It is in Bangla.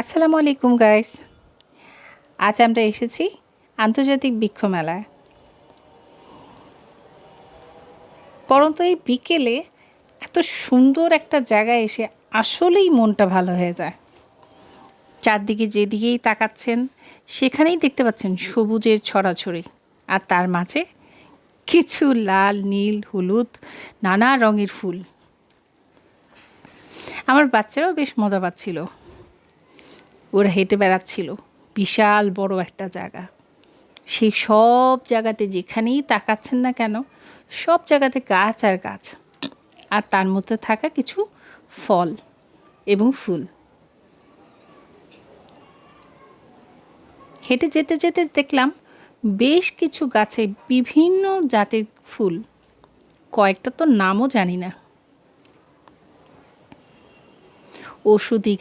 আসসালামু আলাইকুম গাইস আজ আমরা এসেছি আন্তর্জাতিক বৃক্ষ মেলায়। পরন্তু এই বিকেলে এত সুন্দর একটা জায়গায় এসে আসলেই মনটা ভালো হয়ে যায়। চারদিকে যেদিকেই তাকাচ্ছেন, সেখানেই দেখতে পাচ্ছেন সবুজের ছড়াছড়ি। আর তার মাঝে কিছু লাল, নীল, হলুদ, নানা রঙের ফুল। আমার বাচ্চারাও বেশ মজা পাচ্ছিল। ওরা হেঁটে বেড়াচ্ছিল। বিশাল বড় একটা জায়গা। সেই সব জায়গাতে যেখানেই তাকাচ্ছেন না কেন, সব জায়গাতে গাছ আর গাছ। আর তার মধ্যে থাকা কিছু ফল এবং ফুল। হেঁটে যেতে যেতে দেখলাম বেশ কিছু গাছে বিভিন্ন জাতের ফুল। কয়েকটা তো নামও জানি না। ওষুধি